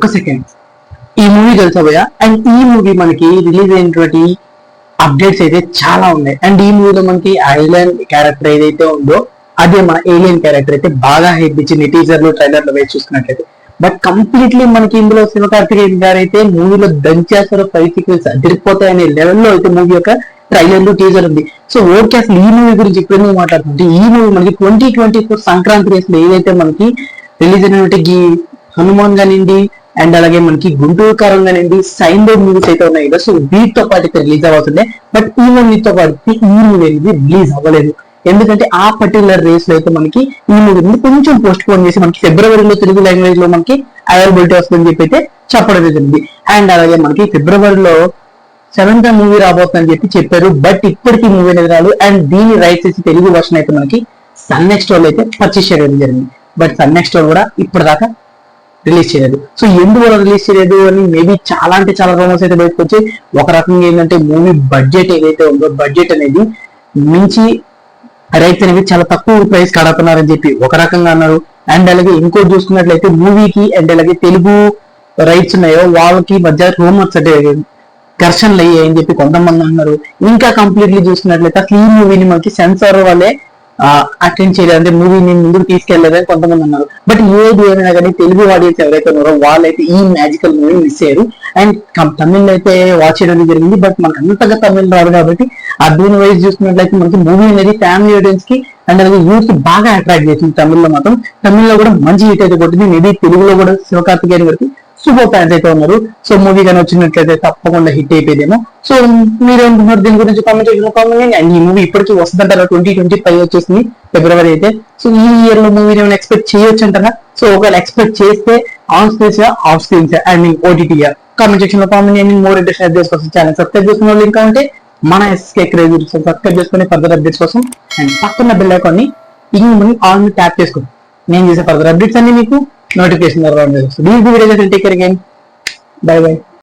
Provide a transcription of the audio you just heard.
ఒక్క సెకండ్ ఈ మూవీ తెలుసా భయ్య? అండ్ ఈ మూవీ మనకి రిలీజ్ అయినటువంటి అప్డేట్స్ అయితే చాలా ఉన్నాయి. అండ్ ఈ మూవీలో మనకి ఐలాండ్ క్యారెక్టర్ ఏదైతే ఉందో అదే మన ఏలియన్ క్యారెక్టర్ అయితే బాగా హైప్ ఇచ్చింది. టీజర్లో ట్రైలర్లో వేసి చూసుకున్నట్లయితే. బట్ కంప్లీట్లీ మనకి ఇందులో శివకార్తికేయన్ గారు అయితే మూవీలో దంచేస్తారు ఫైవ్ సీక్వెన్స్ అదిరిపోతాయి లెవెల్లో అయితే మూవీ యొక్క ట్రైలర్ టీజర్ ఉంది. సో ఓకే అసలు ఈ మూవీ గురించి ఇప్పుడు ఎందుకు మాట్లాడుతుంటే ఈ మూవీ మనకి ట్వంటీ ట్వంటీ ఫోర్ సంక్రాంతి రేస్లో ఏదైతే మనకి రిలీజ్ అయినటువంటి హనుమాన్ కానివ్వండి అండ్ అలాగే మనకి గుంటూరు కారం కానివ్వండి సైన్ బోర్డ్ మూవీస్ అయితే ఉన్నాయి కదా. సో వీటితో పాటు అయితే రిలీజ్ అవుతుండే బట్ ఈ మూవీతో పాటు ఈ మూవీ అనేది రిలీజ్ అవ్వలేదు. ఎందుకంటే ఆ పర్టికులర్ రేస్లో అయితే మనకి ఈ మూవీ కొంచెం పోస్ట్ పోన్ చేసి మనకి ఫిబ్రవరిలో తెలుగు లాంగ్వేజ్లో మనకి అవైలబిలిటీ వస్తుందని చెప్పి అయితే చెప్పడం జరిగింది. అండ్ అలాగే మనకి ఫిబ్రవరిలో సెవెంత్ మూవీ రాబోతుందని చెప్పి చెప్పారు. బట్ ఇప్పటికీ మూవీ అనేది రాదు అండ్ దీని రైట్స్ చేసి తెలుగు వర్షన్ అయితే మనకి సన్ నెక్స్ట్ వాళ్ళు అయితే పర్చేస్ చేయడం జరిగింది. బట్ సన్ నెక్స్ట్ వాళ్ళు కూడా ఇప్పటిదాకా రిలీజ్ చేయలేదు. సో ఎందువల్ల రిలీజ్ చేయలేదు అని మేబీ చాలా అంటే చాలా రూమర్స్ అయితే బయటకు వచ్చి ఒక రకంగా ఏంటంటే మూవీ బడ్జెట్ ఏదైతే ఉందో బడ్జెట్ అనేది మించి రైతు అనేది చాలా తక్కువ ప్రైస్ కడుతున్నారని చెప్పి ఒక రకంగా అన్నారు. అండ్ అలాగే ఇంకోటి చూసుకున్నట్లయితే మూవీకి అండ్ అలాగే తెలుగు రైట్స్ ఉన్నాయో వాళ్ళకి మధ్య రూమర్స్ అంటే ఘర్షణలు అయ్యాయని చెప్పి కొంతమంది అన్నారు. ఇంకా కంప్లీట్లీ చూసుకున్నట్లయితే అసలు ఈ మూవీని మనకి సెన్సార్ వాళ్ళే అటెండ్ చేయలేదు. అంటే మూవీని ముందుకు తీసుకెళ్ళేదని కొంతమంది అన్నారు. బట్ ఏది ఏమైనా కానీ తెలుగు ఆడియన్స్ ఎవరైతే ఉన్నారో వాళ్ళైతే ఈ మ్యాజికల్ మూవీ మిస్ అయ్యారు. అండ్ తమిళ్ అయితే వాచ్ చేయడం జరిగింది. బట్ మనకు అంతగా తమిళ్ రాదు కాబట్టి ఆ వైజ్ చూసుకున్నట్లయితే మనకి మూవీ అనేది ఫ్యామిలీ ఆడియన్స్కి అండ్ అలాగే యూత్ బాగా అట్రాక్ట్ చేసింది తమిళ్ళో మాత్రం. తమిళ్ళో కూడా మంచి హిట్ అయితే కొట్టింది. మేబీ తెలుగులో కూడా శివకార్తికేయన్ గారికి సూపర్ ఫ్యాన్స్ అయితే ఉన్నారు. సో మూవీ కానీ వచ్చినట్లయితే తప్పకుండా హిట్ అయిపోయేదేమో. సో మీరేమంటున్నారు? దీని గురించి కామెంట్ చేసిన కామెంట్ అండ్ ఈ మూవీ ఇప్పటికీ వస్తుందంటారా ట్వంటీ ట్వంటీ ఫైవ్ వచ్చేసింది ఫిబ్రవరి అయితే. సో ఈ ఇయర్లో మూవీ ఏమైనా ఎక్స్పెక్ట్ చేయొచ్చు అంటారా? సో ఒకవేళ ఎక్స్పెక్ట్ చేస్తే on screens off screens and OTT comment సెక్షన్లో కామెంట్ చేయండి. మోర్ ఇంట్రెస్ట్ చేసుకోవచ్చు కోసం ఛానల్ సబ్స్క్రైబ్ చేసుకున్న లింక్ ఉంటే మన ఎస్కే క్రేజ్ సబ్స్క్రైబ్ చేసుకుని ఫర్దర్ అప్డేట్స్ కోసం అండ్ పక్కన బెల్ ఐకాన్ని ఇంగ్ ఆన్ ట్యాప్ చేసుకోండి నేను చేసే ఫర్దర్ అప్డేట్స్ అన్ని మీకు నోటిఫికేషన్ ద్వారా వస్తుంది. ఈ video take care again bye bye